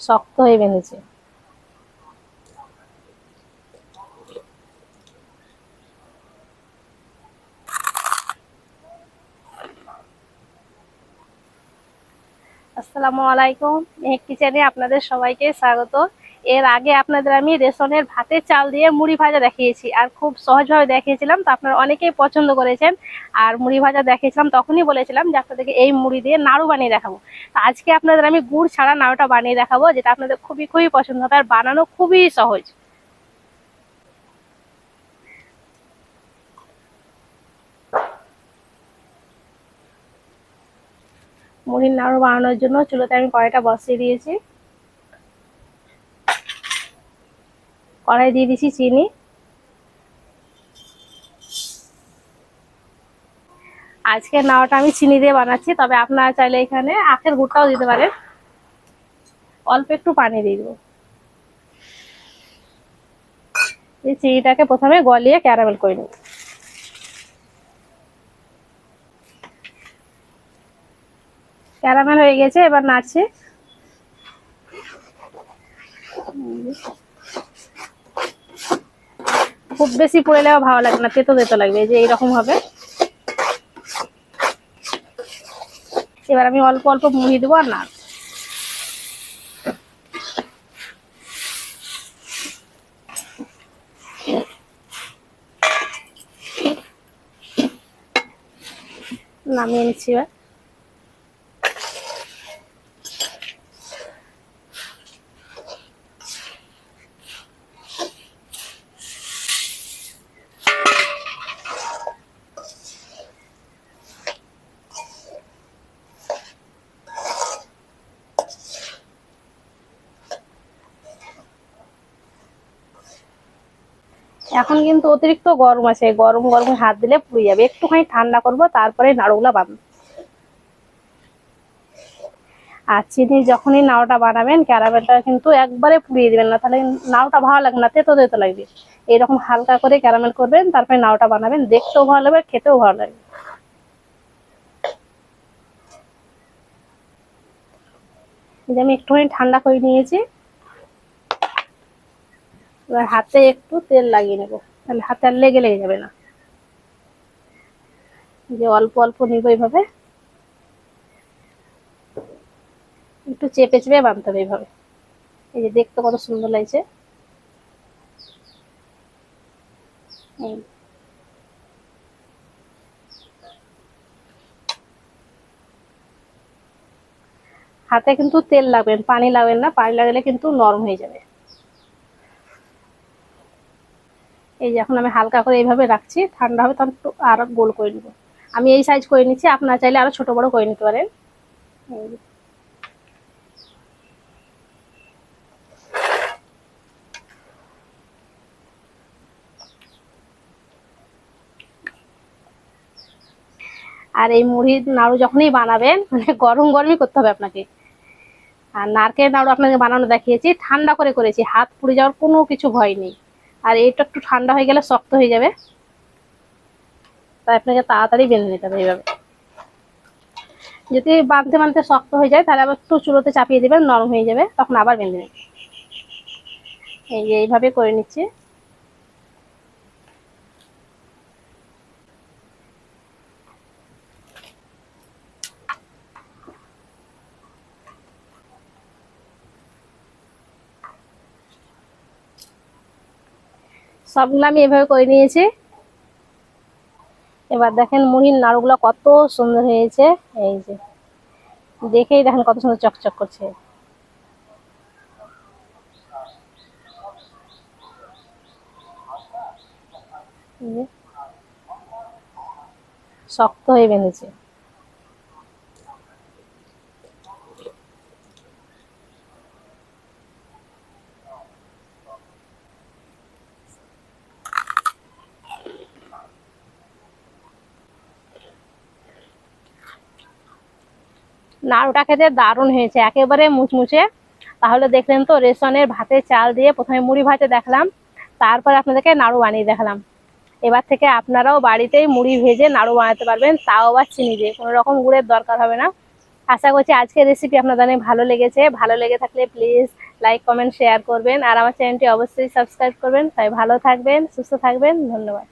শক্ত হয়ে বেঁধেছে। আসসালামু আলাইকুম মেহেক কিচেনে আপনাদের সবাইকে স্বাগত। এর আগে আপনাদের আমি রেশনের ভাতের চাল দিয়ে মুড়ি ভাজা দেখিয়েছি, আর খুব সহজভাবে দেখিয়েছিলাম তো আপনারা অনেকেই পছন্দ করেছেন। আর মুড়ি ভাজা দেখিয়েছিলাম, তখনই বলেছিলাম যে আপনাদেরকে এই মুড়ি দিয়ে নাড়ু বানিয়ে দেখাবো। তো আজকে আপনাদের আমি গুড় ছাড়া নাড়ুটা বানিয়ে দেখাবো, যেটা আপনাদের খুবই খুবই পছন্দ হবে, আর বানানো খুবই সহজ। মুড়ির নাড়ু বানানোর জন্য চুলোতে আমি কড়াইটা বসিয়ে দিয়েছি। কড়াই দিয়ে দিছি চিনি। আজকের নাওয়াটা আমি চিনি দিয়ে বানাচ্ছি, তবে আপনারা চাইলে এখানে আখের গুড়টাও দিতে পারেন। অল্প একটু পানি দিয়ে দেবো। এই চিনিটাকে প্রথমে গলিয়ে ক্যারামেল করে নেব। ক্যারামেল হয়ে গেছে, এবার নাড়ছি। খুব বেশি পুড়ে নেওয়া ভালো লাগে না, তেতো তেতো লাগবে যে এইরকম হবে। এবার আমি অল্প অল্প মুড়ি দেবো আর না। নামিয়ে নিচ্ছি এবার। এখন কিন্তু অতিরিক্ত গরম আছে, গরম গরম হাত দিলে পুড়ে যাবে। একটুখানি ঠান্ডা করব, তারপরে নাড়ুগুলা বানাবো আর চিনি যখনই নাড়ুটা বানাবেন, ক্যারামেলটা কিন্তু একবারে পুড়িয়ে দিবেন না। তাহলে নাড়ুটা ভালো লাগবে না, তেতো তেতো লাগবে। এরকম হালকা করে ক্যারামেল করবেন, তারপরে নাড়ুটা বানাবেন। দেখতেও ভালো লাগবে, খেতেও ভালো লাগবে। আমি একটুখানি ঠান্ডা করে নিয়েছি। এবার হাতে একটু তেল লাগিয়ে নেব। তাহলে হাতে আর লেগে লেগে যাবে না। যে অল্প অল্প নিব এইভাবে। একটু চেপে চেপে বানতে হবে এইভাবে। এই যে দেখতে কত সুন্দর লাগছে। হাতে কিন্তু তেল লাগবেন পানি লাগবেন না, পানি লাগলে কিন্তু নরম হয়ে যাবে। এই যে এখন আমি হালকা করে এইভাবে রাখছি, ঠান্ডা হবে তখন একটু আর গোল করে নিব। আমি এই সাইজ করে নিচ্ছি, আপনারা চাইলে আরও ছোট বড় করে নিতে পারেন। আর এই মুড়ির নাড়ু যখনই বানাবেন মানে গরম গরমই করতে হবে আপনাকে। আর নারকেল নাড়ু আপনাকে বানানো দেখিয়েছি, ঠান্ডা করে করেছি, হাত পুড়ে যাওয়ার কোনো কিছু ভয় নেই। আর এটা একটু ঠান্ডা হয়ে গেলে শক্ত হয়ে যাবে। তাই আপনাকে তাড়াতাড়ি বেঁধে নিতে হবে এইভাবে। যদি বাঁধতে বাঁধতে শক্ত হয়ে যায়, তাহলে আবার একটু চুলোতে চাপিয়ে দেবেন, নরম হয়ে যাবে, তখন আবার বেঁধে নেবেন। এই যে এইভাবে করে নিচ্ছি। সবগুলো আমি এভাবে করে নিয়েছি। এবার দেখেন মুড়ির নাড়ুগুলো কত সুন্দর হয়েছে। এই যে, দেখেই দেখেন কত সুন্দর চকচক করছে। শক্ত হয়ে বেঁধেছে। নাড়ুটা খেতে দারুণ হয়েছে, একেবারে মুচমুচে। তাহলে দেখলেন তো, রেশনের ভাতে চাল দিয়ে প্রথমে মুড়ি ভাজা দেখলাম, তারপর আপনাদেরকে নাড়ু বানিয়ে দেখালাম। এবার থেকে আপনারাও বাড়িতেই মুড়ি ভেজে নাড়ু বানাতে পারবেন, তাও আবার চিনি দিয়ে, কোনো রকম গুড়ের দরকার হবে না। আশা করছি আজকের রেসিপি আপনাদের অনেক ভালো লেগেছে, ভালো লেগে থাকলে প্লিজ লাইক কমেন্ট শেয়ার করবেন, আর আমার চ্যানেলটি অবশ্যই সাবস্ক্রাইব করবেন। তাই ভালো থাকবেন, সুস্থ থাকবেন, ধন্যবাদ।